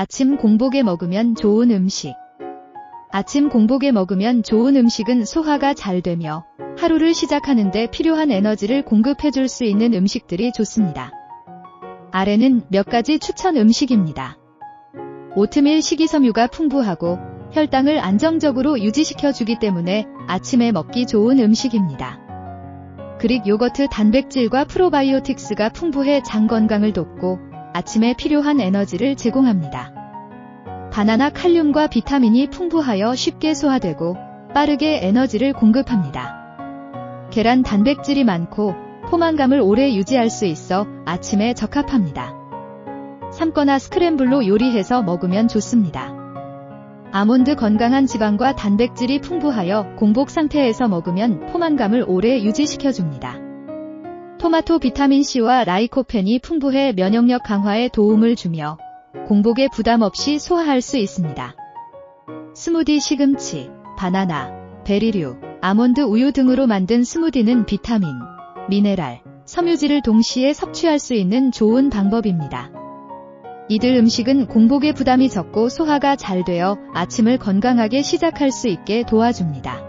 아침 공복에 먹으면 좋은 음식. 아침 공복에 먹으면 좋은 음식은 소화가 잘 되며 하루를 시작하는데 필요한 에너지를 공급해 줄 수 있는 음식들이 좋습니다. 아래는 몇 가지 추천 음식입니다. 오트밀 식이섬유가 풍부하고 혈당을 안정적으로 유지시켜 주기 때문에 아침에 먹기 좋은 음식입니다. 그릭 요거트 단백질과 프로바이오틱스가 풍부해 장 건강을 돕고 아침에 필요한 에너지를 제공합니다. 바나나 칼륨과 비타민이 풍부하여 쉽게 소화되고 빠르게 에너지를 공급합니다. 계란 단백질이 많고 포만감을 오래 유지할 수 있어 아침에 적합합니다. 삶거나 스크램블로 요리해서 먹으면 좋습니다. 아몬드 건강한 지방과 단백질이 풍부하여 공복 상태에서 먹으면 포만감을 오래 유지시켜줍니다. 토마토 비타민C와 라이코펜이 풍부해 면역력 강화에 도움을 주며 공복에 부담 없이 소화할 수 있습니다. 스무디 시금치, 바나나, 베리류, 아몬드 우유 등으로 만든 스무디는 비타민, 미네랄, 섬유질을 동시에 섭취할 수 있는 좋은 방법입니다. 이들 음식은 공복에 부담이 적고 소화가 잘 되어 아침을 건강하게 시작할 수 있게 도와줍니다.